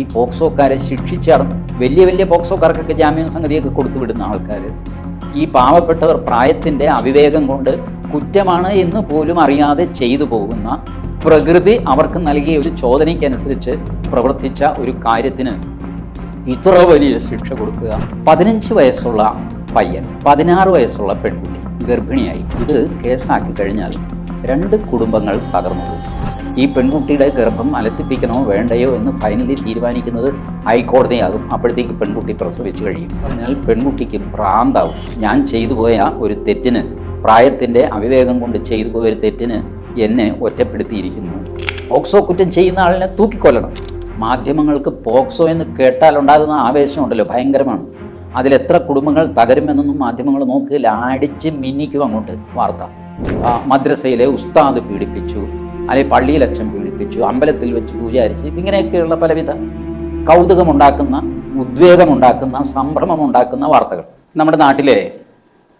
ഈ പോക്സോക്കാരെ ശിക്ഷിച്ചാൽ വലിയ വലിയ പോക്സോക്കാർക്കൊക്കെ ജാമ്യം സംഗതിയൊക്കെ കൊടുത്തു വിടുന്ന ആൾക്കാർ. ഈ പാവപ്പെട്ടവർ പ്രായത്തിന്റെ അവിവേകം കൊണ്ട് കുറ്റമാണ് എന്ന് പോലും അറിയാതെ ചെയ്തു പോകുന്ന പ്രകൃതി അവർക്ക് നൽകിയ ഒരു ചോദനയ്ക്കനുസരിച്ച് പ്രവർത്തിച്ച ഒരു കാര്യത്തിന് ഇത്ര വലിയ ശിക്ഷ കൊടുക്കുക. പതിനഞ്ച് വയസ്സുള്ള പയ്യൻ പതിനാറ് വയസ്സുള്ള പെൺകുട്ടി ഗർഭിണിയായി. ഇത് കേസാക്കി കഴിഞ്ഞാൽ രണ്ട് കുടുംബങ്ങൾ തകർന്നു പോകും. ഈ പെൺകുട്ടിയുടെ ഗർഭം അലസിപ്പിക്കണോ വേണ്ടയോ എന്ന് ഫൈനലി തീരുമാനിക്കുന്നത് ഹൈക്കോടതിയാകും. അപ്പോഴത്തേക്ക് പെൺകുട്ടി പ്രസവിച്ചു കഴിയും. അതിനാൽ പെൺകുട്ടിക്ക് ഭ്രാന്താവും. ഞാൻ ചെയ്തു പോയ ഒരു തെറ്റിന് പ്രായത്തിന്റെ അവിവേകം കൊണ്ട് ചെയ്തു പോയ ഒരു തെറ്റിന് എന്നെ ഒറ്റപ്പെടുത്തിയിരിക്കുന്നു. പോക്സോ കുറ്റം ചെയ്യുന്ന ആളിനെ തൂക്കിക്കൊല്ലണം. മാധ്യമങ്ങൾക്ക് പോക്സോ എന്ന് കേട്ടാൽ ഉണ്ടാകുന്ന ആവേശമുണ്ടല്ലോ ഭയങ്കരമാണ്. അതിലെത്ര കുടുംബങ്ങൾ തകരുമെന്നൊന്നും മാധ്യമങ്ങൾ നോക്കില്ല. അടിച്ച് മിന്നിക്കും അങ്ങോട്ട്. വാർത്ത. മദ്രസയിലെ ഉസ്താദ് പീഡിപ്പിച്ചു. അല്ലെങ്കിൽ പള്ളിയിൽ അച്ഛൻ പീഡിപ്പിച്ചു അമ്പലത്തിൽ വെച്ച് പൂജാരിച്ച് ഇങ്ങനെയൊക്കെയുള്ള പലവിധ കൗതുകമുണ്ടാക്കുന്ന ഉദ്വേഗമുണ്ടാക്കുന്ന സംഭ്രമമുണ്ടാക്കുന്ന വാർത്തകൾ. നമ്മുടെ നാട്ടിലെ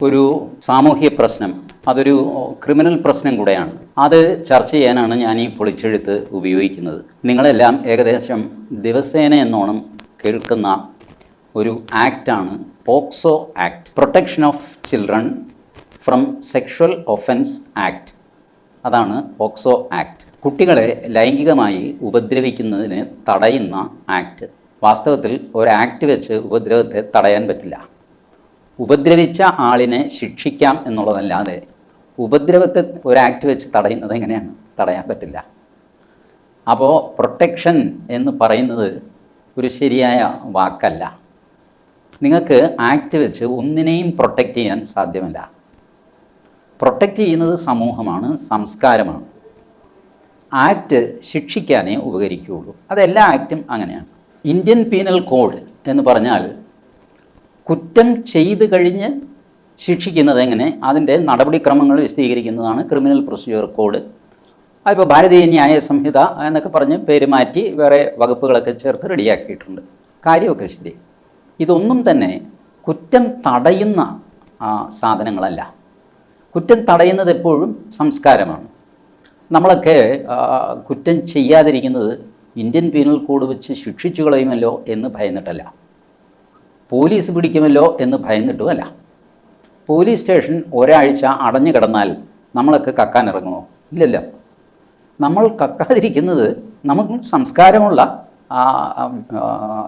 ഒരു സാമൂഹ്യ പ്രശ്നം അതൊരു ക്രിമിനൽ പ്രശ്നം കൂടെയാണ്. അത് ചർച്ച ചെയ്യാനാണ് ഞാൻ ഈ പൊളിച്ചെഴുത്ത് ഉപയോഗിക്കുന്നത്. നിങ്ങളെല്ലാം ഏകദേശം ദിവസേന എന്നോണം കേൾക്കുന്ന ഒരു ആക്റ്റാണ് POCSO act protection of children from sexual offence act. അതാണ് പോക്സോ ആക്ട്. കുട്ടികളെ ലൈംഗികമായി ഉപദ്രവിക്കുന്നതിന് തടയുന്ന ആക്ട്. വാസ്തവത്തിൽ ഒരു ആക്ട് വെച്ച് ഉപദ്രവത്തെ തടയാൻ പറ്റില്ല. ഉപദ്രവിച്ച ആളിനെ ശിക്ഷിക്കാം എന്നുള്ളതല്ലാതെ ഉപദ്രവത്തെ ഒരു ആക്ട് വെച്ച് തടയുന്നത് എങ്ങനെയാണ്? തടയാൻ പറ്റില്ല. അപ്പോൾ പ്രൊട്ടക്ഷൻ എന്ന് പറയുന്നത് ഒരു ശരിയായ വാക്കല്ല. നിങ്ങൾക്ക് ആക്ട് വെച്ച് ഒന്നിനെയും പ്രൊട്ടക്റ്റ് ചെയ്യാൻ സാധ്യമല്ല. പ്രൊട്ടക്റ്റ് ചെയ്യുന്നത് സമൂഹമാണ് സംസ്കാരമാണ്. ആക്ട് ശിക്ഷിക്കാനേ ഉപകരിക്കുകയുള്ളൂ. അതെല്ലാ ആക്റ്റും അങ്ങനെയാണ്. ഇന്ത്യൻ പീനൽ കോഡ് എന്ന് പറഞ്ഞാൽ കുറ്റം ചെയ്തു കഴിഞ്ഞ് ശിക്ഷിക്കുന്നത് എങ്ങനെ? അതിന്റെ നടപടിക്രമങ്ങൾ വിശദീകരിക്കുന്നതാണ് ക്രിമിനൽ പ്രൊസീജിയർ കോഡ് അതിപ്പോൾ ഭാരതീയ ന്യായ സംഹിത എന്നൊക്കെ പറഞ്ഞ് പേര് മാറ്റി വേറെ വകുപ്പുകളൊക്കെ ചേർത്ത് റെഡിയാക്കിയിട്ടുണ്ട്. കാര്യമൊക്കെ ശരി. ഇതൊന്നും തന്നെ കുറ്റം തടയുന്ന സാധനങ്ങളല്ല. കുറ്റം തടയുന്നത് എപ്പോഴും സംസ്കാരമാണ്. നമ്മളൊക്കെ കുറ്റം ചെയ്യാതിരിക്കുന്നത് ഇന്ത്യൻ പീനൽ കോഡ് വെച്ച് ശിക്ഷിച്ചു കളയുമല്ലോ എന്ന് ഭയന്നിട്ടല്ല. പോലീസ് പിടിക്കുമല്ലോ എന്ന് ഭയന്നിട്ടുമല്ല. പോലീസ് സ്റ്റേഷൻ ഒരാഴ്ച അടഞ്ഞു കിടന്നാൽ നമ്മളൊക്കെ കക്കാൻ ഇറങ്ങുമോ? ഇല്ലല്ലോ. നമ്മൾ കക്കാതിരിക്കുന്നത് നമുക്ക് സംസ്കാരമുള്ള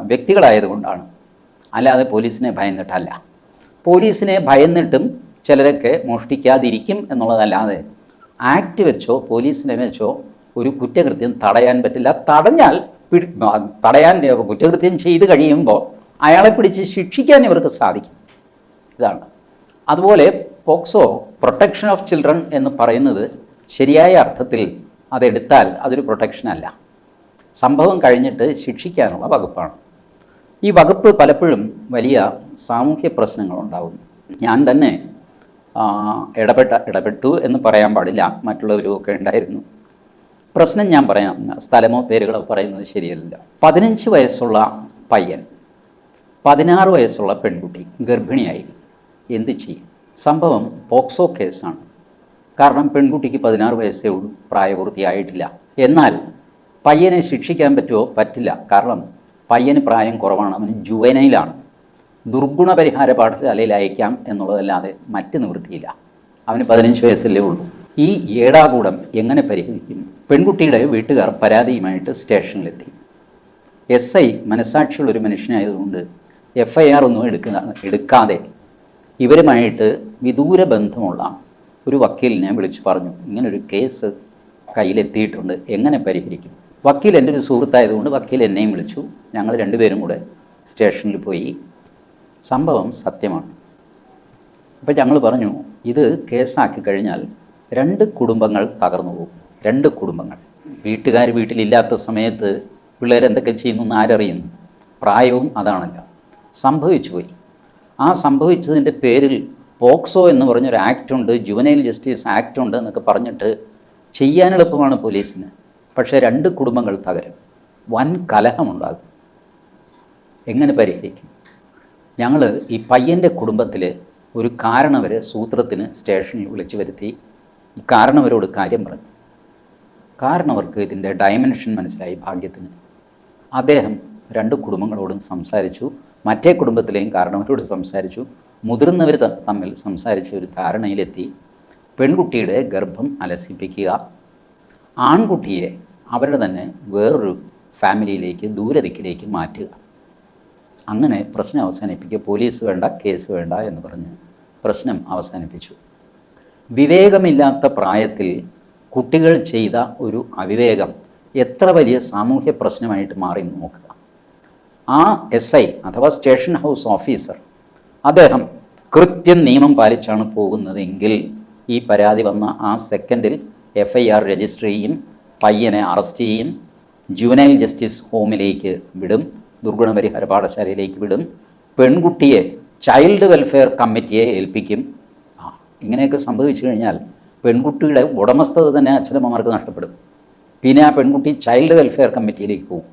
വ്യക്തികളായതുകൊണ്ടാണ്. അല്ലാതെ പോലീസിനെ ഭയന്നിട്ടല്ല. പോലീസിനെ ഭയന്നിട്ടും ചിലരൊക്കെ മോഷ്ടിക്കാതിരിക്കും എന്നുള്ളതല്ലാതെ ആക്ട് വെച്ചോ പോലീസിനെ വെച്ചോ ഒരു കുറ്റകൃത്യം തടയാൻ പറ്റില്ല. തടഞ്ഞാൽ തടയാൻ കുറ്റകൃത്യം ചെയ്ത് കഴിയുമ്പോൾ അയാളെ പിടിച്ച് ശിക്ഷിക്കാൻ ഇവർക്ക് സാധിക്കും. ഇതാണ്. അതുപോലെ പോക്സോ പ്രൊട്ടക്ഷൻ ഓഫ് ചിൽഡ്രൻ എന്ന് പറയുന്നത് ശരിയായ അർത്ഥത്തിൽ അതെടുത്താൽ അതൊരു പ്രൊട്ടക്ഷൻ അല്ല. സംഭവം കഴിഞ്ഞിട്ട് ശിക്ഷിക്കാനുള്ള വകുപ്പാണ്. ഈ വകുപ്പ് പലപ്പോഴും വലിയ സാമൂഹ്യ പ്രശ്നങ്ങളുണ്ടാകുന്നു. ഞാൻ തന്നെ ഇടപെട്ട ഇടപെട്ടു എന്ന് പറയാൻ പാടില്ല. മറ്റുള്ളവരുമൊക്കെ ഉണ്ടായിരുന്നു. പ്രശ്നം ഞാൻ പറയാം. സ്ഥലമോ പേരുകളോ പറയുന്നത് ശരിയല്ല. പതിനഞ്ച് വയസ്സുള്ള പയ്യൻ പതിനാറ് വയസ്സുള്ള പെൺകുട്ടി ഗർഭിണിയായി. എന്ത് ചെയ്യും? സംഭവം പോക്സോ കേസാണ്. കാരണം പെൺകുട്ടിക്ക് പതിനാറ് വയസ്സേ ഉള്ളൂ പ്രായപൂർത്തിയായിട്ടില്ല. എന്നാൽ പയ്യനെ ശിക്ഷിക്കാൻ പറ്റുമോ? പറ്റില്ല. കാരണം പയ്യന് പ്രായം കുറവാണ്. അവന് ജുവനയിലാണ് ദുർഗുണ പരിഹാര പാഠശാലയിൽ അയക്കാം എന്നുള്ളതല്ലാതെ മറ്റ് നിവൃത്തിയില്ല. അവന് പതിനഞ്ച് വയസ്സല്ലേ ഉള്ളൂ. ഈ ഏടാകൂടം എങ്ങനെ പരിഹരിക്കും? പെൺകുട്ടിയുടെ വീട്ടുകാർ പരാതിയുമായിട്ട് സ്റ്റേഷനിലെത്തി. എസ് ഐ മനസാക്ഷിയുള്ള ഒരു മനുഷ്യനായതുകൊണ്ട് എഫ് ഐ ആർ ഒന്നും എടുക്കുന്ന എടുക്കാതെ ഇവരുമായിട്ട് വിദൂര ബന്ധമുള്ള ഒരു വക്കീലിനെ വിളിച്ചു പറഞ്ഞു ഇങ്ങനൊരു കേസ് കയ്യിലെത്തിയിട്ടുണ്ട്. എങ്ങനെ പരിഹരിക്കും? വക്കീൽ എന്റെ ഒരു സുഹൃത്തായതുകൊണ്ട് വക്കീൽ എന്നെയും വിളിച്ചു. ഞങ്ങൾ രണ്ടുപേരും കൂടെ സ്റ്റേഷനിൽ പോയി സംഭവം സത്യമാണ്. അപ്പോൾ ഞങ്ങൾ പറഞ്ഞു ഇത് കേസാക്കി കഴിഞ്ഞാൽ രണ്ട് കുടുംബങ്ങൾ തകർന്നു പോകും. രണ്ട് കുടുംബങ്ങൾ. വീട്ടുകാർ വീട്ടിലില്ലാത്ത സമയത്ത് പിള്ളേരെന്തൊക്കെ ചെയ്യുന്നു എന്ന് ആരറിയുന്നു? പ്രായവും അതാണല്ലോ. സംഭവിച്ചു പോയി. ആ സംഭവിച്ചതിന്റെ പേരിൽ പോക്സോ എന്ന് പറഞ്ഞൊരു ആക്ട് ഉണ്ട് ജുവനൈൽ ജസ്റ്റിസ് ആക്ട് ഉണ്ട് എന്നൊക്കെ പറഞ്ഞിട്ട് ചെയ്യാൻ എളുപ്പമാണ് പോലീസിന്. പക്ഷേ രണ്ട് കുടുംബങ്ങൾ തകരും. വൻ കലഹമുണ്ടാകും. എങ്ങനെ പരിഹരിക്കും? ഞങ്ങൾ ഈ പയ്യന്റെ കുടുംബത്തിൽ ഒരു കാരണവർ സൂത്രത്തിന് സ്റ്റേഷനിൽ വിളിച്ചു വരുത്തി ഈ കാരണവരോട് കാര്യം പറഞ്ഞു. കാരണവർക്ക് ഇതിന്റെ ഡയമെൻഷൻ മനസ്സിലായി ഭാഗ്യത്തിന്. അദ്ദേഹം രണ്ട് കുടുംബങ്ങളോടും സംസാരിച്ചു മറ്റേ കുടുംബത്തിലെയും കാരണവരോട് സംസാരിച്ചു മുതിർന്നവർ തമ്മിൽ സംസാരിച്ച് ഒരു ധാരണയിലെത്തി. പെൺകുട്ടിയുടെ ഗർഭം അലസിപ്പിക്കുക ആൺകുട്ടിയെ അവരുടെ തന്നെ വേറൊരു ഫാമിലിയിലേക്ക് ദൂരദിക്കിലേക്ക് മാറ്റുക. അങ്ങനെ പ്രശ്നം അവസാനിപ്പിക്കുക. പോലീസ് വേണ്ട കേസ് വേണ്ട എന്ന് പറഞ്ഞ് പ്രശ്നം അവസാനിപ്പിച്ചു. വിവേകമില്ലാത്ത പ്രായത്തിൽ കുട്ടികൾ ചെയ്ത ഒരു അവിവേകം എത്ര വലിയ സാമൂഹ്യ പ്രശ്നമായിട്ട് മാറി നോക്കുക. ആ എസ് ഐ അഥവാ സ്റ്റേഷൻ ഹൗസ് ഓഫീസർ അദ്ദേഹം കൃത്യം നിയമം പാലിച്ചാണ് പോകുന്നതെങ്കിൽ ഈ പരാതി വന്ന ആ സെക്കൻഡിൽ എഫ് ഐ ആർ രജിസ്റ്റർ ചെയ്യും പയ്യനെ അറസ്റ്റ് ചെയ്യും ജുവനൈൽ ജസ്റ്റിസ് ഹോമിലേക്ക് വിടും. ദുർഗുണപരിഹാര പാഠശാലയിലേക്ക് വിടും. പെൺകുട്ടിയെ ചൈൽഡ് വെൽഫെയർ കമ്മിറ്റിയെ ഏൽപ്പിക്കും. ആ ഇങ്ങനെയൊക്കെ സംഭവിച്ചു കഴിഞ്ഞാൽ പെൺകുട്ടിയുടെ ഉടമസ്ഥത തന്നെ അച്ഛനമ്മമാർക്ക് നഷ്ടപ്പെടും. പിന്നെ ആ പെൺകുട്ടി ചൈൽഡ് വെൽഫെയർ കമ്മിറ്റിയിലേക്ക് പോകും.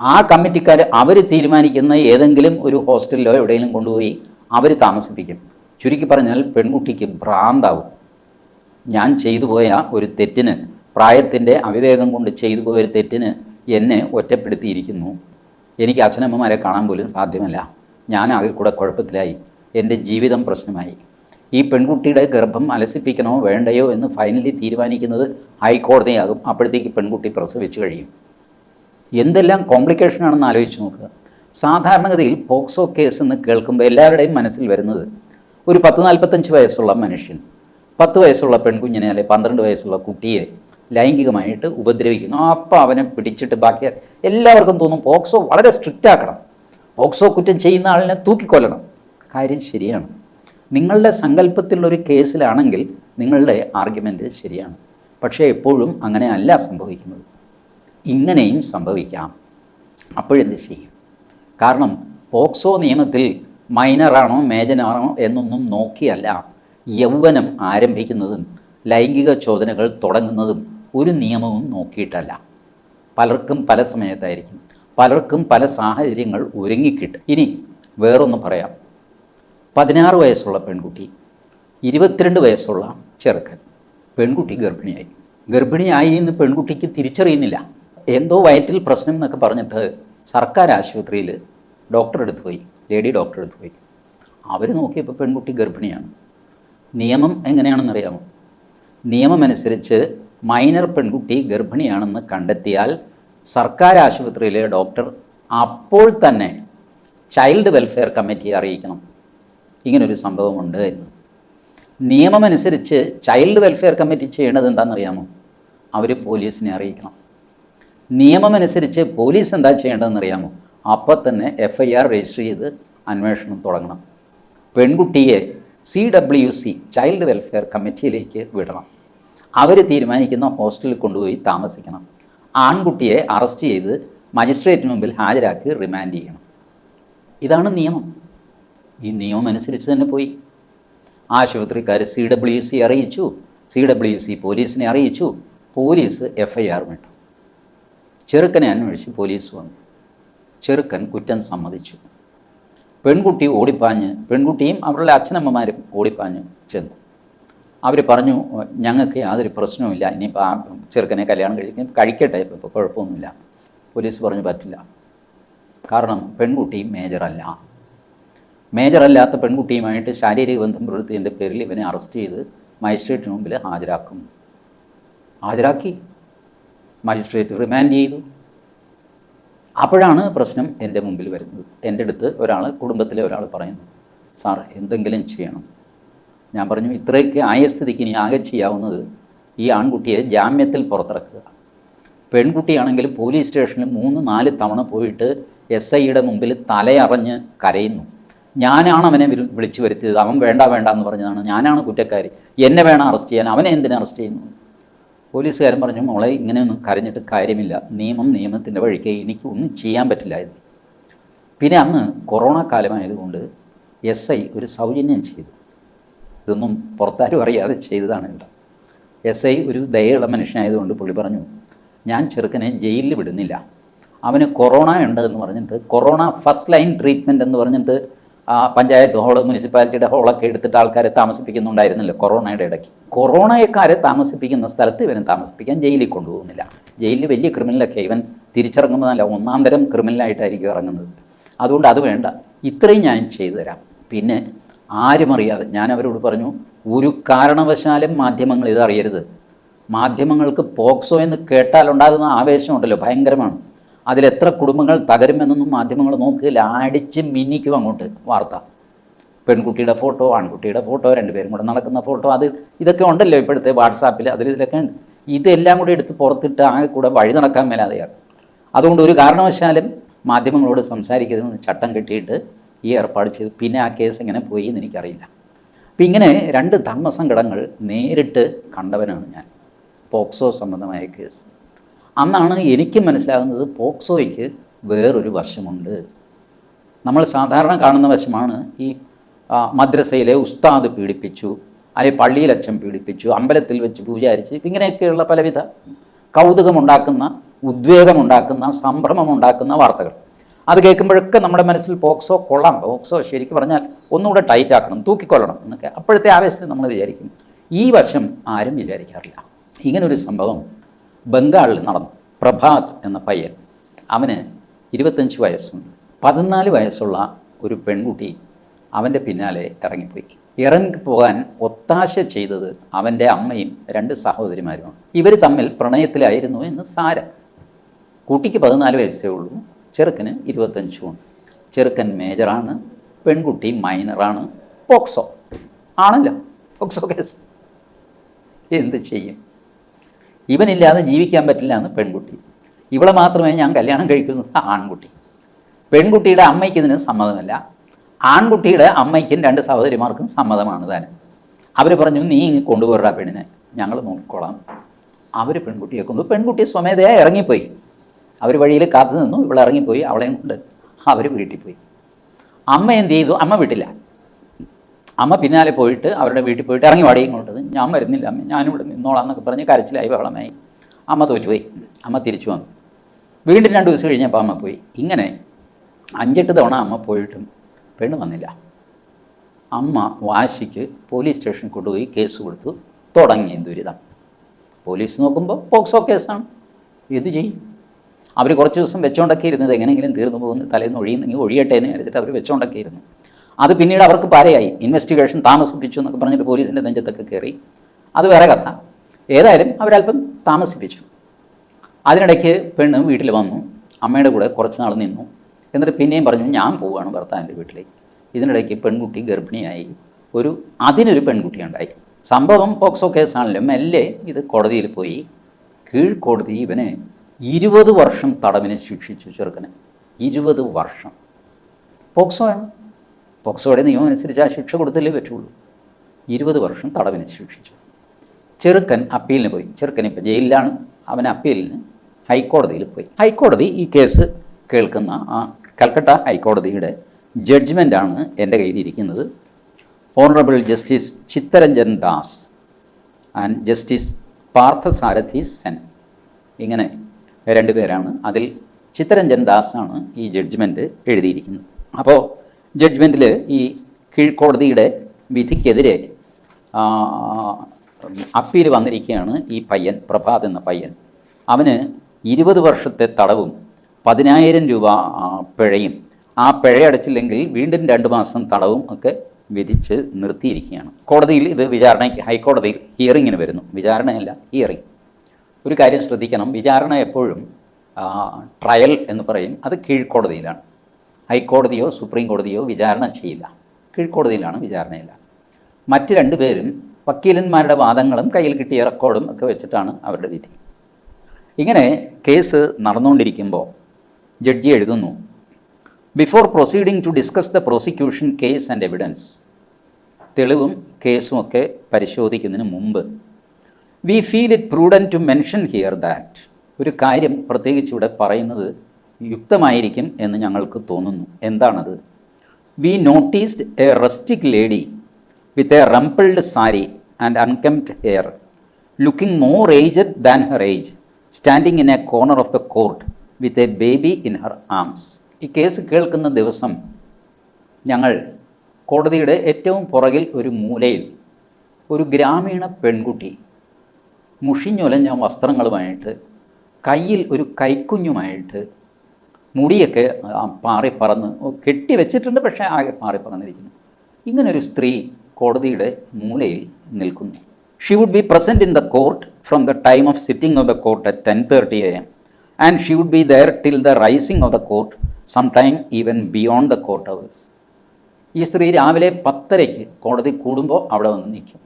ആ കമ്മിറ്റിക്കാർ അവർ തീരുമാനിക്കുന്ന ഏതെങ്കിലും ഒരു ഹോസ്റ്റലിലോ എവിടെയെങ്കിലും കൊണ്ടുപോയി അവർ താമസിപ്പിക്കും. ചുരുക്കി പറഞ്ഞാൽ പെൺകുട്ടിക്ക് ഭ്രാന്താവും. ഞാൻ ചെയ്തു പോയ ഒരു തെറ്റിന് പ്രായത്തിന്റെ അവിവേകം കൊണ്ട് ചെയ്തു പോയ ഒരു തെറ്റിന് എന്നെ ഒറ്റപ്പെടുത്തിയിരിക്കുന്നു. എനിക്ക് അച്ഛനമ്മമാരെ കാണാൻ പോലും സാധ്യമല്ല. ഞാൻ ആകെ കൂടെ കുഴപ്പത്തിലായി. എന്റെ ജീവിതം പ്രശ്നമായി. ഈ പെൺകുട്ടിയുടെ ഗർഭം അലസിപ്പിക്കണോ വേണ്ടയോ എന്ന് ഫൈനലി തീരുമാനിക്കുന്നത് ഹൈക്കോടതിയാകും. അപ്പോഴത്തേക്ക് പെൺകുട്ടി പ്രസവിച്ചു കഴിയും. എന്തെല്ലാം കോംപ്ലിക്കേഷൻ ആണെന്ന് ആലോചിച്ച് നോക്കുക സാധാരണഗതിയിൽ പോക്സോ കേസ് എന്ന് കേൾക്കുമ്പോൾ എല്ലാവരുടെയും മനസ്സിൽ വരുന്നത് ഒരു പത്ത് നാൽപ്പത്തഞ്ച് വയസ്സുള്ള മനുഷ്യൻ പത്ത് വയസ്സുള്ള പെൺകുഞ്ഞിനെ അല്ലെ പന്ത്രണ്ട് വയസ്സുള്ള കുട്ടിയെ ലൈംഗികമായിട്ട് ഉപദ്രവിക്കുന്നു. അപ്പോൾ അവനെ പിടിച്ചിട്ട് ബാക്കി എല്ലാവർക്കും തോന്നും പോക്സോ വളരെ സ്ട്രിക്റ്റ് ആക്കണം. പോക്സോ കുറ്റം ചെയ്യുന്ന ആളിനെ തൂക്കിക്കൊല്ലണം. കാര്യം ശരിയാണ്. നിങ്ങളുടെ സങ്കല്പത്തിലുള്ളൊരു കേസിലാണെങ്കിൽ നിങ്ങളുടെ ആർഗ്യുമെന്റ് ശരിയാണ്. പക്ഷേ എപ്പോഴും അങ്ങനെ അല്ല സംഭവിക്കുന്നത്. ഇങ്ങനെയും സംഭവിക്കാം. അപ്പോഴെന്ത് ചെയ്യും? കാരണം പോക്സോ നിയമത്തിൽ മൈനറാണോ മേജനാണോ എന്നൊന്നും നോക്കിയല്ല. യൗവനം ആരംഭിക്കുന്നതും ലൈംഗിക ചോദനകൾ തുടങ്ങുന്നതും ഒരു നിയമവും നോക്കിയിട്ടല്ല. പലർക്കും പല സമയത്തായിരിക്കും. പലർക്കും പല സാഹചര്യങ്ങൾ ഒരുങ്ങിക്കിട്ടും. ഇനി വേറൊന്ന് പറയാം. പതിനാറ് വയസ്സുള്ള പെൺകുട്ടി ഇരുപത്തിരണ്ട് വയസ്സുള്ള ചെറുക്കൻ. പെൺകുട്ടി ഗർഭിണിയായി. ഗർഭിണിയായി എന്ന് പെൺകുട്ടിക്ക് തിരിച്ചറിയുന്നില്ല. എന്തോ വയറ്റിൽ പ്രശ്നം എന്നൊക്കെ പറഞ്ഞിട്ട് സർക്കാർ ആശുപത്രിയിൽ ഡോക്ടറെടുത്ത് പോയി ലേഡി ഡോക്ടറെ അടുത്ത് പോയി. അവർ നോക്കിയപ്പോൾ പെൺകുട്ടി ഗർഭിണിയാണ്. നിയമം എങ്ങനെയാണെന്നറിയാമോ? നിയമമനുസരിച്ച് മൈനർ പെൺകുട്ടി ഗർഭിണിയാണെന്ന് കണ്ടെത്തിയാൽ സർക്കാർ ആശുപത്രിയിലെ ഡോക്ടർ അപ്പോൾ തന്നെ ചൈൽഡ് വെൽഫെയർ കമ്മിറ്റിയെ അറിയിക്കണം. ഇങ്ങനൊരു സംഭവമുണ്ട് എന്ന്. നിയമമനുസരിച്ച് ചൈൽഡ് വെൽഫെയർ കമ്മിറ്റി ചെയ്യേണ്ടത് എന്താണെന്നറിയാമോ? അവർ പോലീസിനെ അറിയിക്കണം. നിയമമനുസരിച്ച് പോലീസ് എന്താ ചെയ്യേണ്ടതെന്ന് അറിയാമോ അപ്പോൾ തന്നെ എഫ് ഐ ആർ രജിസ്റ്റർ ചെയ്ത് അന്വേഷണം തുടങ്ങണം. പെൺകുട്ടിയെ C W C child welfare കമ്മിറ്റിയിലേക്ക് വിടണം. അവർ തീരുമാനിക്കുന്ന ഹോസ്റ്റലിൽ കൊണ്ടുപോയി താമസിക്കണം. ആൺകുട്ടിയെ അറസ്റ്റ് ചെയ്ത് മജിസ്ട്രേറ്റിന് മുമ്പിൽ ഹാജരാക്കി റിമാൻഡ് ചെയ്യണം. ഇതാണ് നിയമം. ഈ നിയമം അനുസരിച്ച് തന്നെ പോയി. ആശുപത്രിക്കാർ സി ഡബ്ല്യു സി അറിയിച്ചു. സി ഡബ്ല്യു സി പോലീസിനെ അറിയിച്ചു. പോലീസ് എഫ് ഐ ആർ വിട്ടു. ചെറുക്കനെ അന്വേഷിച്ച് പോലീസ് വന്നു. ചെറുക്കൻ കുറ്റം സമ്മതിച്ചു. പെൺകുട്ടി ഓടിപ്പാഞ്ഞ് പെൺകുട്ടിയും അവരുടെ അച്ഛനമ്മമാരും ഓടിപ്പാഞ്ഞ് ചെന്നു. അവർ പറഞ്ഞു ഞങ്ങൾക്ക് യാതൊരു പ്രശ്നവുമില്ല. ഇനിയിപ്പോൾ ആ ചെറുക്കനെ കല്യാണം കഴിക്കാൻ കഴിക്കട്ടെ. ഇപ്പോൾ കുഴപ്പമൊന്നുമില്ല. പോലീസ് പറഞ്ഞു പറ്റില്ല. കാരണം പെൺകുട്ടി മേജറല്ല. മേജറല്ലാത്ത പെൺകുട്ടിയുമായിട്ട് ശാരീരിക ബന്ധം പുലർത്തിയതിന്റെ പേരിൽ ഇവനെ അറസ്റ്റ് ചെയ്ത് മജിസ്ട്രേറ്റിന് മുമ്പിൽ ഹാജരാക്കും. ഹാജരാക്കി. മജിസ്ട്രേറ്റ് റിമാൻഡ് ചെയ്തു. അപ്പോഴാണ് പ്രശ്നം എന്റെ മുമ്പിൽ വരുന്നത്. എന്റെ അടുത്ത് ഒരാൾ കുടുംബത്തിലെ ഒരാൾ പറയുന്നു സാർ എന്തെങ്കിലും ചെയ്യണം. ഞാൻ പറഞ്ഞു ഇത്രയൊക്കെ ആയ സ്ഥിതിക്ക് ഇനി ആകെ ചെയ്യാവുന്നത് ഈ ആൺകുട്ടിയെ ജാമ്യത്തിൽ പുറത്തിറക്കുക. പെൺകുട്ടിയാണെങ്കിൽ പോലീസ് സ്റ്റേഷനിൽ മൂന്ന് നാല് തവണ പോയിട്ട് എസ് ഐയുടെ മുമ്പിൽ തലയറഞ്ഞ് കരയുന്നു. ഞാനാണ് അവനെ വിളിച്ചു വരുത്തിയത്. അവൻ വേണ്ട വേണ്ട എന്ന് പറഞ്ഞതാണ്. ഞാനാണ് കുറ്റക്കാരി. എന്നെ വേണം അറസ്റ്റ് ചെയ്യാൻ. അവനെ എന്തിനാ അറസ്റ്റ് ചെയ്യുന്നു പോലീസുകാരൻ പറഞ്ഞു മോളെ ഇങ്ങനെയൊന്നും കരഞ്ഞിട്ട് കാര്യമില്ല. നിയമം നിയമത്തിന്റെ വഴിക്ക് എനിക്ക് ഒന്നും ചെയ്യാൻ പറ്റില്ലായിരുന്നു പിന്നെ അന്ന് കൊറോണ കാലമായതുകൊണ്ട് എസ് ഐ ഒരു സൗജന്യം ചെയ്തു. ഇതൊന്നും പുറത്താരും അറിയാതെ ചെയ്തതാണ് കേട്ടോ. എസ് ഐ ഒരു ദയയുള്ള മനുഷ്യനായതുകൊണ്ട് പുള്ളി പറഞ്ഞു ഞാൻ ചെറുക്കനെ ജയിലിൽ വിടുന്നില്ല. അവന് കൊറോണ ഉണ്ട് എന്ന് പറഞ്ഞിട്ട് കൊറോണ ഫസ്റ്റ് ലൈൻ ട്രീറ്റ്മെന്റ് എന്ന് പറഞ്ഞിട്ട് പഞ്ചായത്ത് ഹോൾ മുനിസിപ്പാലിറ്റിയുടെ ഹോളൊക്കെ എടുത്തിട്ട് ആൾക്കാരെ താമസിപ്പിക്കുന്നുണ്ടായിരുന്നല്ലോ കൊറോണയുടെ ഇടയ്ക്ക്. കൊറോണയെക്കാരെ താമസിപ്പിക്കുന്ന സ്ഥലത്ത് ഇവനെ താമസിപ്പിക്കാൻ ജയിലിൽ കൊണ്ടുപോകുന്നില്ല. ജയിലിൽ വലിയ ക്രിമിനലൊക്കെ ഇവൻ തിരിച്ചിറങ്ങുന്നതല്ല ഒന്നാം തരം ക്രിമിനലായിട്ടായിരിക്കും ഇറങ്ങുന്നത്. അതുകൊണ്ട് അത് വേണ്ട. ഇത്രയും ഞാൻ ചെയ്തു തരാം പിന്നെ ആരും അറിയാതെ ഞാൻ അവരോട് പറഞ്ഞു ഒരു കാരണവശാലും മാധ്യമങ്ങൾ ഇത് അറിയരുത്. മാധ്യമങ്ങൾക്ക് പോക്സോ എന്ന് കേട്ടാലുണ്ടാകുന്ന ആവേശമുണ്ടല്ലോ ഭയങ്കരമാണ്. അതിലെത്ര കുടുംബങ്ങൾ തകരുമെന്നൊന്നും മാധ്യമങ്ങൾ നോക്കില്ല അടിച്ച് മിന്നിക്കും അങ്ങോട്ട്. വാർത്ത. പെൺകുട്ടിയുടെ ഫോട്ടോ ആൺകുട്ടിയുടെ ഫോട്ടോ രണ്ടുപേരും കൂടെ നടക്കുന്ന ഫോട്ടോ അത് ഇതൊക്കെ ഉണ്ടല്ലോ ഇപ്പോഴത്തെ വാട്സാപ്പിൽ അതിൽ ഇതിലൊക്കെ ഉണ്ട്. ഇതെല്ലാം കൂടി എടുത്ത് പുറത്തിട്ട് ആകെ കൂടെ വഴി നടക്കാൻ മേലാതെയാക്കും. അതുകൊണ്ട് ഒരു കാരണവശാലും മാധ്യമങ്ങളോട് സംസാരിക്കരുതെന്ന് ചട്ടം കെട്ടിയിട്ട് ഈ ഏർപ്പാട് ചെയ്തു. പിന്നെ ആ കേസ് എങ്ങനെ പോയി എന്ന് എനിക്കറിയില്ല. അപ്പം ഇങ്ങനെ രണ്ട് ധർമ്മസങ്കടങ്ങൾ നേരിട്ട് കണ്ടവനാണ് ഞാൻ. പോക്സോ സംബന്ധമായ കേസ് അന്നാണ് എനിക്ക് മനസ്സിലാകുന്നത് പോക്സോയ്ക്ക് വേറൊരു വശമുണ്ട്. നമ്മൾ സാധാരണ കാണുന്ന വശമാണ് ഈ മദ്രസയിലെ ഉസ്താദ് പീഡിപ്പിച്ചു അല്ലെങ്കിൽ പള്ളിയിൽ അച്ഛൻ പീഡിപ്പിച്ചു അമ്പലത്തിൽ വെച്ച് പൂജാരിച്ച് ഇങ്ങനെയൊക്കെയുള്ള പലവിധ കൗതുകമുണ്ടാക്കുന്ന ഉദ്വേഗമുണ്ടാക്കുന്ന സംഭ്രമമുണ്ടാക്കുന്ന വാർത്തകൾ. അത് കേൾക്കുമ്പോഴൊക്കെ നമ്മുടെ മനസ്സിൽ പോക്സോ കൊള്ളാം. പോക്സോ ശരിക്കും പറഞ്ഞാൽ ഒന്നുകൂടെ ടൈറ്റ് ആക്കണം തൂക്കിക്കൊള്ളണം എന്നൊക്കെ. അപ്പോഴത്തെ ആവേശത്തിൽ നമ്മൾ വിചാരിക്കും. ഈ വശം ആരും വിചാരിക്കാറില്ല. ഇങ്ങനൊരു സംഭവം ബംഗാളിൽ നടന്നു. പ്രഭാത് എന്ന പയ്യൻ. അവന് ഇരുപത്തഞ്ച് വയസ്സുണ്ട്. പതിനാല് വയസ്സുള്ള ഒരു പെൺകുട്ടി അവന്റെ പിന്നാലെ ഇറങ്ങിപ്പോയി. ഇറങ്ങിപ്പോകാൻ ഒത്താശ ചെയ്തത് അവന്റെ അമ്മയും രണ്ട് സഹോദരിമാരുമാണ്. ഇവർ തമ്മിൽ പ്രണയത്തിലായിരുന്നു എന്ന് സാരം. കുട്ടിക്ക് പതിനാല് വയസ്സേ ഉള്ളൂ. ചെറുക്കന് ഇരുപത്തഞ്ചുമുണ്ട് ചെറുക്കൻ മേജറാണ് പെൺകുട്ടി മൈനറാണ്. പോക്സോ. ആണല്ലോ. POCSO case. എന്ത് ചെയ്യും? ഇവനില്ലാതെ ജീവിക്കാൻ പറ്റില്ല എന്ന് പെൺകുട്ടി. ഇവളെ മാത്രമേ ഞാൻ കല്യാണം കഴിക്കുന്നു ആൺകുട്ടി. പെൺകുട്ടിയുടെ അമ്മയ്ക്ക് ഇതിന് സമ്മതമല്ല. ആൺകുട്ടിയുടെ അമ്മയ്ക്കും രണ്ട് സഹോദരിമാർക്കും സമ്മതമാണ് താൻ. അവർ പറഞ്ഞു നീ കൊണ്ടുപോരാ പെണ്ണിനെ. ഞങ്ങൾ നോക്കിക്കോളാം. അവർ പെൺകുട്ടിയെ കൊണ്ടു പെൺകുട്ടി സ്വമേധയാ ഇറങ്ങിപ്പോയി. അവർ വഴിയിൽ കാത്തു നിന്നു. ഇവിടെ ഇറങ്ങിപ്പോയി. അവളെയും കൊണ്ട് അവർ വീട്ടിൽ പോയി. അമ്മ എന്ത് ചെയ്തു? അമ്മ വിട്ടില്ല. അമ്മ പിന്നാലെ പോയിട്ട് അവരുടെ വീട്ടിൽ പോയിട്ട് ഇറങ്ങി വാടിയും കൊണ്ടത് ഞാൻ വരുന്നില്ല അമ്മ. ഞാനിവിടെ നിന്നോളാം എന്നൊക്കെ പറഞ്ഞ് കരച്ചിലായി ബഹളമായി. അമ്മ തോറ്റുപോയി. അമ്മ തിരിച്ചു വന്നു. വീണ്ടും രണ്ട് ദിവസം കഴിഞ്ഞപ്പോൾ അമ്മ പോയി. ഇങ്ങനെ അഞ്ചെട്ട് തവണ അമ്മ പോയിട്ടും പെണ്ണ് വന്നില്ല. അമ്മ വാശിക്ക് പോലീസ് സ്റ്റേഷനിൽ കൊണ്ടുപോയി കേസ് കൊടുത്തു. തുടങ്ങി ദുരിതം. പോലീസ് നോക്കുമ്പോൾ പോക്സോ കേസാണ്. എന്ത് ചെയ്യും? അവർ കുറച്ച് ദിവസം വെച്ചോണ്ടൊക്കെ ഇരുന്നത് എങ്ങനെയെങ്കിലും തീർന്നു പോകുന്നു തലേന്ന് ഒഴിയുന്നെങ്കിൽ ഒഴിയട്ടെ എന്ന് വിചാരിച്ചിട്ട് അവർ വെച്ചോണ്ടൊക്കെ ഇരുന്നു അത് പിന്നീട് അവർക്ക് പാരയായി. ഇൻവെസ്റ്റിഗേഷൻ താമസിപ്പിച്ചു എന്നൊക്കെ പറഞ്ഞിട്ട് പോലീസിന്റെ നെഞ്ചത്തൊക്കെ കയറി അത് വേറെ കഥ. ഏതായാലും അവരല്പം താമസിപ്പിച്ചു. അതിനിടയ്ക്ക് പെണ്ണ് വീട്ടിൽ വന്നു. അമ്മയുടെ കൂടെ കുറച്ച് നാൾ നിന്നു. എന്നിട്ട് പിന്നെയും പറഞ്ഞു ഞാൻ പോവുകയാണ് ഭർത്താവിന്റെ വീട്ടിലേക്ക്. ഇതിനിടയ്ക്ക് പെൺകുട്ടി ഗർഭിണിയായി. ഒരു അതിനൊരു പെൺകുട്ടി ഉണ്ടായി. സംഭവം പോക്സോ കേസാണല്ലോ. മെല്ലെ ഇത് കോടതിയിൽ പോയി. കീഴ്ക്കോടതി ഇവനെ ഇരുപത് വർഷം തടവിനെ ശിക്ഷിച്ചു ചെറുക്കനെ. ഇരുപത് വർഷം. പോക്സോ ആണ്. പോക്സോയുടെ നിയമം അനുസരിച്ച് ആ ശിക്ഷ കൊടുത്തല്ലേ പറ്റുള്ളൂ. ഇരുപത് വർഷം തടവിനെ ശിക്ഷിച്ചു. ചെറുക്കൻ അപ്പീലിന് പോയി. ചെറുക്കൻ ഇപ്പോൾ ജയിലിലാണ്. അവൻ അപ്പീലിന് ഹൈക്കോടതിയിൽ പോയി. ഹൈക്കോടതി ഈ കേസ് കേൾക്കുന്ന ആ കൽക്കട്ട ഹൈക്കോടതിയുടെ ജഡ്ജ്മെന്റാണ് എന്റെ കയ്യിലിരിക്കുന്നത് honourable justice Chittaranjan Das and justice Parthasarathi Sen. ഇങ്ങനെ രണ്ടുപേരാണ്. അതിൽ ചിത്തരഞ്ജൻ ദാസ് ആണ് ഈ ജഡ്ജ്മെന്റ് എഴുതിയിരിക്കുന്നത്. അപ്പോൾ ജഡ്ജ്മെന്റിൽ ഈ കീഴ്ക്കോടതിയുടെ വിധിക്കെതിരെ അപ്പീൽ വന്നിരിക്കുകയാണ് ഈ പയ്യൻ പ്രഭാത് എന്ന പയ്യൻ. അവന് ഇരുപത് വർഷത്തെ തടവും പതിനായിരം രൂപ പിഴയും. ആ പിഴയടച്ചില്ലെങ്കിൽ വീണ്ടും രണ്ട് മാസം തടവും ഒക്കെ വിധിച്ച് നിർത്തിയിരിക്കുകയാണ്. കോടതിയിൽ ഇത് വിചാരണയ്ക്ക് ഹൈക്കോടതിയിൽ ഹിയറിങ്ങിന് വരുന്നു. വിചാരണയല്ല ഹിയറിംഗ് ഒരു കാര്യം ശ്രദ്ധിക്കണം. വിചാരണ എപ്പോഴും ട്രയൽ എന്ന് പറയും അത് കീഴ്ക്കോടതിയിലാണ്. ഹൈക്കോടതിയോ സുപ്രീം കോടതിയോ വിചാരണ ചെയ്യില്ല. കീഴ്ക്കോടതിയിലാണ് വിചാരണയില്ല. മറ്റ് രണ്ടുപേരും വക്കീലന്മാരുടെ വാദങ്ങളും കയ്യിൽ കിട്ടിയ റെക്കോർഡും ഒക്കെ വെച്ചിട്ടാണ് അവരുടെ വിധി. ഇങ്ങനെ കേസ് നടന്നുകൊണ്ടിരിക്കുമ്പോൾ ജഡ്ജി എഴുതുന്നു before proceeding to discuss the prosecution case and evidence തെളിവും കേസും ഒക്കെ പരിശോധിക്കുന്നതിന് മുമ്പ് we feel it prudent to mention here that ഒരു കാര്യം പ്രത്യേകിച്ച് ഇവിടെ പറയുന്നത് യുക്തമായിരിക്കും എന്ന് ഞങ്ങൾക്ക് തോന്നുന്നു. എന്താണത്? We noticed a rustic lady with a rumpled sari and uncombed hair looking more aged than her age standing in a corner of the court with a baby in her arms ഈ case കേൾക്കുന്ന ദിവസം ഞങ്ങൾ കോടതിയുടെ ഏറ്റവും പുറകിൽ ഒരു മൂലയിൽ ഒരു ഗ്രാമീണ പെൺകുട്ടി മുഷിഞ്ഞൊലഞ്ഞ വസ്ത്രങ്ങളുമായിട്ട് കയ്യിൽ ഒരു കൈക്കുഞ്ഞുമായിട്ട് മുടിയൊക്കെ പാറി പറന്ന് കെട്ടി വെച്ചിട്ടുണ്ട് പക്ഷേ ആകെ പാറി പറന്നിരിക്കുന്നു. ഇങ്ങനൊരു സ്ത്രീ കോടതിയുടെ മൂലയിൽ നിൽക്കുന്നു. She would be present in the court from the time of sitting of the court at ten thirty A M and she would be there till the rising of the court some time even beyond the court hours ഈ സ്ത്രീ രാവിലെ പത്തരയ്ക്ക് കോടതി കൂടുമ്പോൾ അവിടെ വന്ന് നിൽക്കും.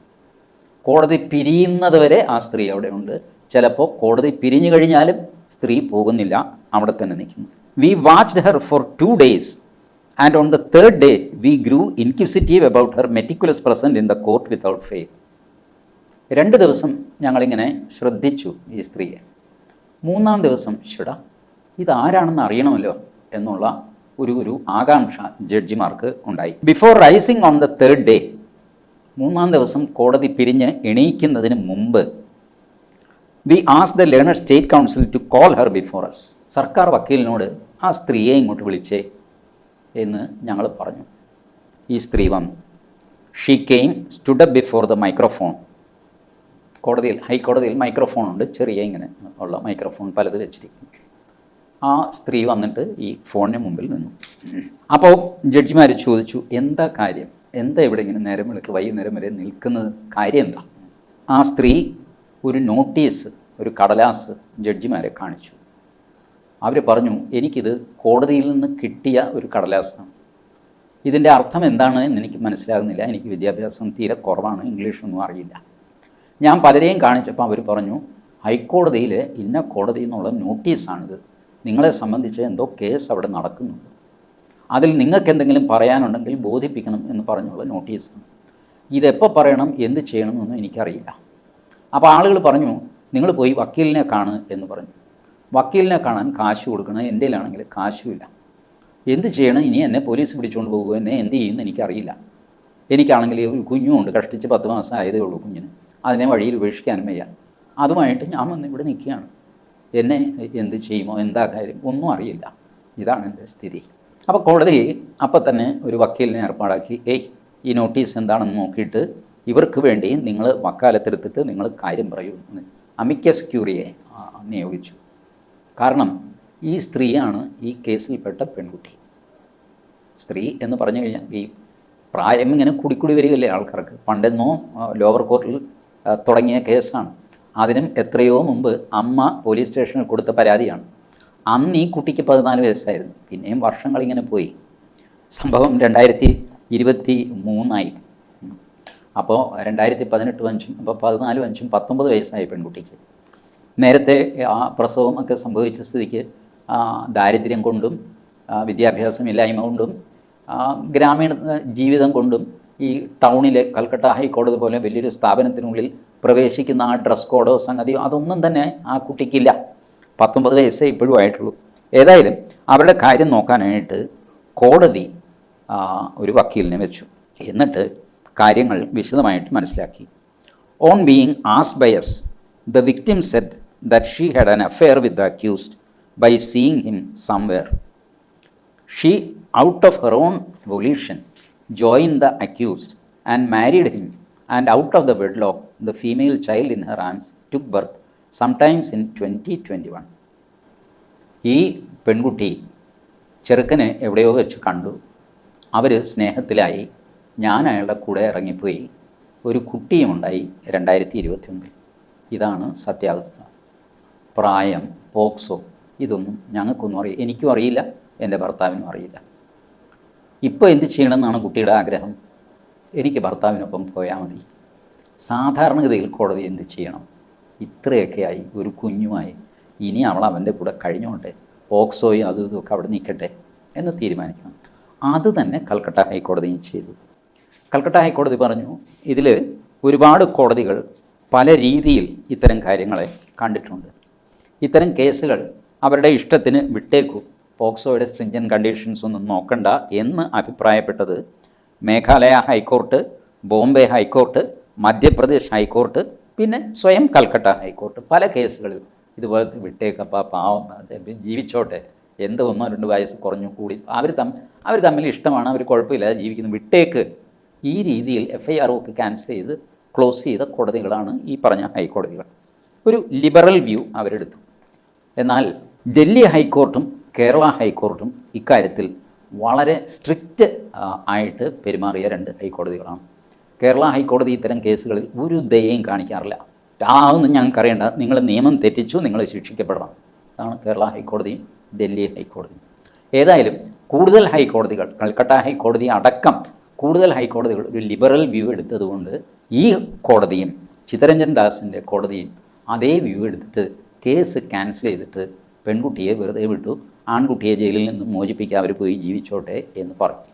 കോടതി പിരിയുന്നത് വരെ ആ സ്ത്രീ അവിടെ ഉണ്ട്. ചിലപ്പോൾ കോടതി പിരിഞ്ഞു കഴിഞ്ഞാലും സ്ത്രീ പോകുന്നില്ല. അവിടെ തന്നെ നിൽക്കുന്നു. We watched her for two days and on the third day we grew inquisitive about her meticulous present in the court without fail രണ്ട് ദിവസം ഞങ്ങളിങ്ങനെ ശ്രദ്ധിച്ചു ഈ സ്ത്രീയെ. മൂന്നാം ദിവസം ഷിട ഇതാരാണെന്ന് അറിയണമല്ലോ എന്നുള്ള ഒരു ഒരു ആകാംക്ഷ ജഡ്ജിമാർക്ക് ഉണ്ടായി. Before rising on the third day മൂന്നാം ദിവസം കോടതി പിരിഞ്ഞ് എണീക്കുന്നതിന് മുമ്പ് we as the learned state counsel to call her before us സർക്കാർ വക്കീലിനോട് ആ സ്ത്രീയെ ഇങ്ങോട്ട് വിളിച്ചേ എന്ന് ഞങ്ങൾ പറഞ്ഞു. ഈ സ്ത്രീ വന്നു she came stood before the microphone കോടതിയിൽ ഹൈക്കോടതിയിൽ മൈക്രോഫോൺ ഉണ്ട് ചെറിയ ഇങ്ങനെ ഉള്ള മൈക്രോഫോൺ പലത് വെച്ചിരിക്കും ആ സ്ത്രീ വന്നിട്ട് ഈ ഫോണിന് മുമ്പിൽ നിന്നു. അപ്പോൾ ജഡ്ജിമാർ ചോദിച്ചു എന്താ കാര്യം? എന്താ ഇവിടെ ഇങ്ങനെ നേരം വിളിക്ക് വൈകുന്നേരം വരെ നിൽക്കുന്നത്? കാര്യം എന്താ? ആ സ്ത്രീ ഒരു നോട്ടീസ് ഒരു കടലാസ് ജഡ്ജിമാരെ കാണിച്ചു. അവർ പറഞ്ഞു എനിക്കിത് കോടതിയിൽ നിന്ന് കിട്ടിയ ഒരു കടലാസാണ്. ഇതിന്റെ അർത്ഥം എന്താണ് എന്ന് എനിക്ക് മനസ്സിലാകുന്നില്ല. എനിക്ക് വിദ്യാഭ്യാസം തീരെ കുറവാണ്. ഇംഗ്ലീഷൊന്നും അറിയില്ല. ഞാൻ പലരെയും കാണിച്ചപ്പോൾ അവർ പറഞ്ഞു ഹൈക്കോടതിയിൽ ഇന്ന കോടതി എന്നുള്ള നോട്ടീസാണിത്. നിങ്ങളെ സംബന്ധിച്ച് എന്തോ കേസ് അവിടെ നടക്കുന്നുണ്ട്. അതിൽ നിങ്ങൾക്ക് എന്തെങ്കിലും പറയാനുണ്ടെങ്കിൽ ബോധിപ്പിക്കണം എന്ന് പറഞ്ഞുള്ള നോട്ടീസ്. ഇതെപ്പോൾ പറയണം എന്ത് ചെയ്യണമെന്നൊന്നും എനിക്കറിയില്ല. അപ്പോൾ ആളുകൾ പറഞ്ഞു നിങ്ങൾ പോയി വക്കീലിനെ കാണ് എന്ന് പറഞ്ഞു. വക്കീലിനെ കാണാൻ കാശ് കൊടുക്കണം എന്റെ കയ്യിലാണെങ്കിൽ കാശുമില്ല എന്ത് ചെയ്യണം? ഇനി എന്നെ പോലീസ് പിടിച്ചുകൊണ്ട് പോകുക എന്നെ എന്ത് ചെയ്യുമെന്ന് എനിക്കറിയില്ല. എനിക്കാണെങ്കിൽ ഒരു കുഞ്ഞുമുണ്ട് കഷ്ടിച്ച് പത്ത് മാസം ആയതേ ഉള്ളൂ കുഞ്ഞിന്. അതിനെ വഴിയിൽ ഉപേക്ഷിക്കാനും വയ്യ. അതുമായിട്ട് ഞാൻ വന്ന് ഇവിടെ നിൽക്കുകയാണ്. എന്നെ എന്ത് ചെയ്യുമോ എന്താ കാര്യം ഒന്നും അറിയില്ല. ഇതാണ് എന്റെ സ്ഥിതി. അപ്പോൾ കോടതി അപ്പം തന്നെ ഒരു വക്കീലിനെ ഏർപ്പാടാക്കി. ഏയ് ഈ നോട്ടീസ് എന്താണെന്ന് നോക്കിയിട്ട് ഇവർക്ക് വേണ്ടി നിങ്ങൾ വക്കാലത്തെടുത്തിട്ട് നിങ്ങൾ കാര്യം പറയൂ എന്ന് അമിക്കസ് ക്യൂറിയെ നിയോഗിച്ചു. കാരണം ഈ സ്ത്രീയാണ് ഈ കേസിൽപ്പെട്ട പെൺകുട്ടി. സ്ത്രീ എന്ന് പറഞ്ഞു കഴിഞ്ഞാൽ ഈ പ്രായം ഇങ്ങനെ കൂടിക്കൂടി വരികയല്ലേ ആൾക്കാർക്ക്. പണ്ടെന്നോ ലോവർ കോർട്ടിൽ തുടങ്ങിയ കേസാണ്. അതിനും എത്രയോ മുമ്പ് അമ്മ പോലീസ് സ്റ്റേഷനിൽ കൊടുത്ത പരാതിയാണ്. അന്ന് ഈ കുട്ടിക്ക് പതിനാല് വയസ്സായിരുന്നു. പിന്നെയും വർഷങ്ങൾ ഇങ്ങനെ പോയി. സംഭവം രണ്ടായിരത്തി ഇരുപത്തി മൂന്നായി. അപ്പോൾ രണ്ടായിരത്തി പതിനെട്ടും അഞ്ചും അപ്പോൾ പതിനാലും അഞ്ചും പത്തൊമ്പത് വയസ്സായി പെൺകുട്ടിക്ക്. നേരത്തെ ആ പ്രസവം ഒക്കെ സംഭവിച്ച സ്ഥിതിക്ക് ദാരിദ്ര്യം കൊണ്ടും വിദ്യാഭ്യാസമില്ലായ്മ കൊണ്ടും ഗ്രാമീണ ജീവിതം കൊണ്ടും ഈ ടൗണിലെ കൽക്കട്ട ഹൈക്കോടതി പോലെ വലിയൊരു സ്ഥാപനത്തിനുള്ളിൽ പ്രവേശിക്കുന്ന ആ ഡ്രസ് കോഡോ സംഗതിയോ അതൊന്നും തന്നെ ആ കുട്ടിക്കില്ല. പത്തൊമ്പത് വയസ്സേ ഇപ്പോഴും ആയിട്ടുള്ളൂ. ഏതായാലും അവരുടെ കാര്യം നോക്കാനായിട്ട് കോടതി ഒരു വക്കീലിനെ വെച്ചു. എന്നിട്ട് കാര്യങ്ങൾ വിശദമായിട്ട് മനസ്സിലാക്കി. On being as by the victim said that she had an affair with the accused by seeing him somewhere she out of her own volition joined the accused and married him and out of the out lock the female child in her in her arms took birth sometimes in 2021. ഈ പെൺകുട്ടി ചെറുക്കനെ എവിടെയോ വെച്ച് കണ്ടു. അവർ സ്നേഹത്തിലായി. ഞാൻ അയാളുടെ കൂടെ ഇറങ്ങിപ്പോയി. ഒരു കുട്ടിയുമുണ്ടായി രണ്ടായിരത്തി ഇരുപത്തി ഒന്നിൽ ഇതാണ് സത്യാവസ്ഥ. പ്രായം പോക്സോ ഇതൊന്നും ഞങ്ങൾക്കൊന്നും അറിയില്ല എനിക്കും അറിയില്ല. എന്റെ ഭർത്താവിനും അറിയില്ല. ഇപ്പോൾ എന്ത് ചെയ്യണമെന്നാണ് കുട്ടിയുടെ ആഗ്രഹം? എനിക്ക് ഭർത്താവിനൊപ്പം പോയാൽ മതി. സാധാരണഗതിയിൽ കോടതി എന്ത് ചെയ്യണം? ഇത്രയൊക്കെയായി ഒരു കുഞ്ഞുമായി. ഇനി അവൾ അവന്റെ കൂടെ കഴിഞ്ഞോട്ടെ. ഓക്സോയും അതും ഇതുമൊക്കെ അവിടെ നിൽക്കട്ടെ എന്ന് തീരുമാനിക്കണം. അത് തന്നെ കൽക്കട്ട ഹൈക്കോടതിയും ചെയ്തു. കൽക്കട്ട ഹൈക്കോടതി പറഞ്ഞു ഇതിൽ ഒരുപാട് കോടതികൾ പല രീതിയിൽ ഇത്തരം കാര്യങ്ങളെ കണ്ടിട്ടുണ്ട്. ഇത്തരം കേസുകൾ അവരുടെ ഇഷ്ടത്തിന് വിട്ടേക്കൂ. പോക്സോയുടെ സ്ട്രിഞ്ചൻ കണ്ടീഷൻസ് ഒന്നും നോക്കണ്ട എന്ന് അഭിപ്രായപ്പെട്ടത് Meghalaya high court Bombay high court Madhya Pradesh high court പിന്നെ സ്വയം കൽക്കട്ട ഹൈക്കോർട്ട് പല കേസുകളിൽ ഇതുപോലെ വിട്ടേക്കപ്പ പാവം ജീവിച്ചോട്ടെ. എന്ത് ഒന്നോ രണ്ട് വയസ്സ് കുറഞ്ഞു കൂടി. അവർ തം അവർ തമ്മിൽ ഇഷ്ടമാണ് അവർ കുഴപ്പമില്ല ജീവിക്കുന്നു. വിട്ടേക്ക്. ഈ രീതിയിൽ എഫ് ഐ ആർ ഒക്കെ ക്യാൻസൽ ചെയ്ത് ക്ലോസ് ചെയ്ത കോടതികളാണ് ഈ പറഞ്ഞ ഹൈക്കോടതികൾ. ഒരു ലിബറൽ വ്യൂ അവരെടുത്തു. എന്നാൽ ഡൽഹി ഹൈക്കോർട്ടും കേരള ഹൈക്കോർട്ടും ഇക്കാര്യത്തിൽ വളരെ സ്ട്രിക്റ്റ് ആയിട്ട് പെരുമാറിയ രണ്ട് ഹൈക്കോടതികളാണ്. കേരള ഹൈക്കോടതി ഇത്തരം കേസുകളിൽ ഒരു ദയയും കാണിക്കാറില്ല. അതൊന്നും ഞങ്ങൾക്കറിയേണ്ട നിങ്ങൾ നിയമം തെറ്റിച്ചു നിങ്ങൾ ശിക്ഷിക്കപ്പെടണം. അതാണ് കേരള ഹൈക്കോടതിയും ഡൽഹി ഹൈക്കോടതിയും ഏതായാലും കൂടുതൽ ഹൈക്കോടതികൾ കൽക്കട്ട ഹൈക്കോടതി അടക്കം കൂടുതൽ ഹൈക്കോടതികൾ ഒരു ലിബറൽ വ്യൂ എടുത്തതുകൊണ്ട് ഈ കോടതിയും ചിത്തരഞ്ജൻ ദാസിന്റെ കോടതിയും അതേ വ്യൂ എടുത്തിട്ട് കേസ് ക്യാൻസൽ ചെയ്തിട്ട് പെൺകുട്ടിയെ വെറുതെ വിട്ടു ആൺകുട്ടിയെ ജയിലിൽ നിന്ന് മോചിപ്പിക്കാൻ അവർ പോയി ജീവിച്ചോട്ടെ എന്ന് പറഞ്ഞു.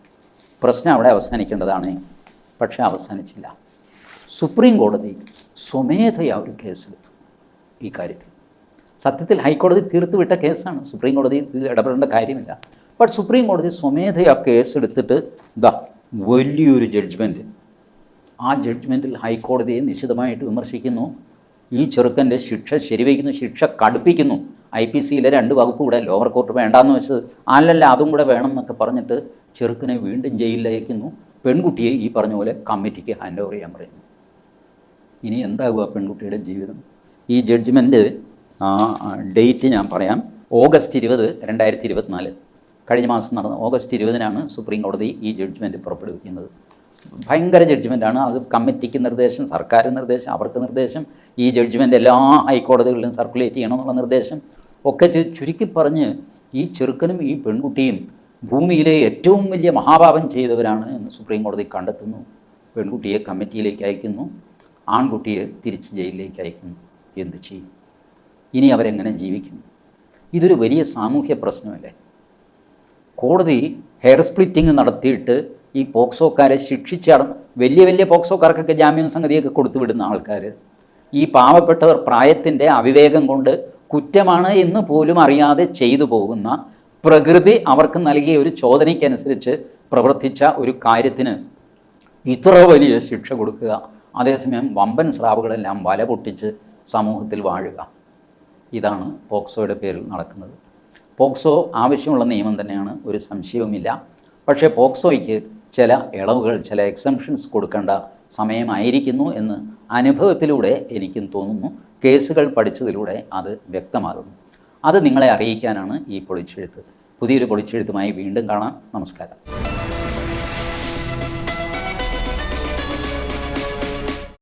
പ്രശ്നം അവിടെ അവസാനിക്കേണ്ടതാണ്. പക്ഷേ അവസാനിച്ചില്ല. സുപ്രീം കോടതി സ്വമേധയാ ഒരു കേസെടുത്തു ഈ കാര്യത്തിൽ. സത്യത്തിൽ ഹൈക്കോടതി തീർത്ത് വിട്ട കേസാണ്. സുപ്രീം കോടതി ഇടപെടേണ്ട കാര്യമില്ല. ബട്ട് സുപ്രീം കോടതി സ്വമേധയാ കേസെടുത്തിട്ട് ഇതാ വലിയൊരു ജഡ്ജ്മെന്റ് ആ ജഡ്ജ്മെന്റിൽ ഹൈക്കോടതിയെ നിശിതമായിട്ട് വിമർശിക്കുന്നു. ഈ ചെറുക്കന്റെ ശിക്ഷ ശരിവയ്ക്കുന്നു ശിക്ഷ കടുപ്പിക്കുന്നു. ഐ പി സിയിലെ രണ്ട് വകുപ്പ് കൂടെ ലോവർ കോർട്ട് വേണ്ടാന്ന് വെച്ചത്. അല്ലല്ല അതും കൂടെ വേണം എന്നൊക്കെ പറഞ്ഞിട്ട് ചെറുക്കനെ വീണ്ടും ജയിലിലയക്കുന്നു പെൺകുട്ടിയെ ഈ പറഞ്ഞ പോലെ കമ്മിറ്റിക്ക് ഹാൻഡ് ഓവർ ചെയ്യാൻ പറയുന്നു ഇനി എന്താകുക പെൺകുട്ടിയുടെ ജീവിതം? ഈ ജഡ്ജ്മെന്റ് ഡേറ്റ് ഞാൻ പറയാം. ഓഗസ്റ്റ് ഇരുപത് രണ്ടായിരത്തി ഇരുപത്തിനാല് കഴിഞ്ഞ മാസം നടന്ന ഓഗസ്റ്റ് ഇരുപതിനാണ് സുപ്രീം കോടതി ഈ ജഡ്ജ്മെന്റ് പുറപ്പെടുവിക്കുന്നത്. ഭയങ്കര ജഡ്ജ്മെന്റാണ് അത് കമ്മിറ്റിക്ക് നിർദ്ദേശം സർക്കാർ നിർദ്ദേശം അവർക്ക് നിർദ്ദേശം. ഈ ജഡ്ജ്മെന്റ് എല്ലാ ഹൈക്കോടതികളിലും സർക്കുലേറ്റ് ചെയ്യണമെന്നുള്ള നിർദ്ദേശം. ഒക്കെ ചുരുക്കി പറഞ്ഞ് ഈ ചെറുക്കനും ഈ പെൺകുട്ടിയും ഭൂമിയിലെ ഏറ്റവും വലിയ മഹാപാപം ചെയ്തവരാണ് എന്ന് സുപ്രീം കോടതി കണ്ടെത്തുന്നു. പെൺകുട്ടിയെ കമ്മിറ്റിയിലേക്ക് അയക്കുന്നു. ആൺകുട്ടിയെ തിരിച്ച് ജയിലിലേക്ക് അയക്കുന്നു. എന്ത് ചെയ്യും? ഇനി അവരെങ്ങനെ ജീവിക്കും? ഇതൊരു വലിയ സാമൂഹ്യ പ്രശ്നമല്ലേ? കോടതി ഹെയർ സ്പ്ലിറ്റിംഗ് നടത്തിയിട്ട് ഈ പോക്സോക്കാരെ ശിക്ഷിച്ചാണ് വലിയ വലിയ പോക്സോക്കാർക്കൊക്കെ ജാമ്യം സംഗതിയൊക്കെ കൊടുത്തു വിടുന്ന ആൾക്കാർ ഈ പാവപ്പെട്ടവർ പ്രായത്തിന്റെ അവിവേകം കൊണ്ട് കുറ്റമാണ് എന്ന് പോലും അറിയാതെ ചെയ്തു പോകുന്ന പ്രകൃതി അവർക്ക് നൽകിയ ഒരു ചോദനയ്ക്കനുസരിച്ച് പ്രവർത്തിച്ച ഒരു കാര്യത്തിന് ഇത്ര വലിയ ശിക്ഷ കൊടുക്കുക. അതേസമയം വമ്പൻ സ്രാവുകളെല്ലാം വല പൊട്ടിച്ച് സമൂഹത്തിൽ വാഴുക. ഇതാണ് പോക്സോയുടെ പേരിൽ നടക്കുന്നത്. പോക്സോ ആവശ്യമുള്ള നിയമം തന്നെയാണ് ഒരു സംശയവുമില്ല. പക്ഷേ പോക്സോയ്ക്ക് ചില ഇളവുകൾ ചില എക്സംഷൻസ് കൊടുക്കേണ്ട സമയമായിരിക്കുന്നു എന്ന് അനുഭവത്തിലൂടെ എനിക്കും തോന്നുന്നു. കേസുകൾ പഠിച്ചതിലൂടെ അത് വ്യക്തമാകുന്നു. അത് നിങ്ങളെ അറിയിക്കാനാണ് ഈ പൊളിച്ചെഴുത്ത്. പുതിയൊരു പൊളിച്ചെഴുത്തുമായി വീണ്ടും കാണാം. നമസ്കാരം.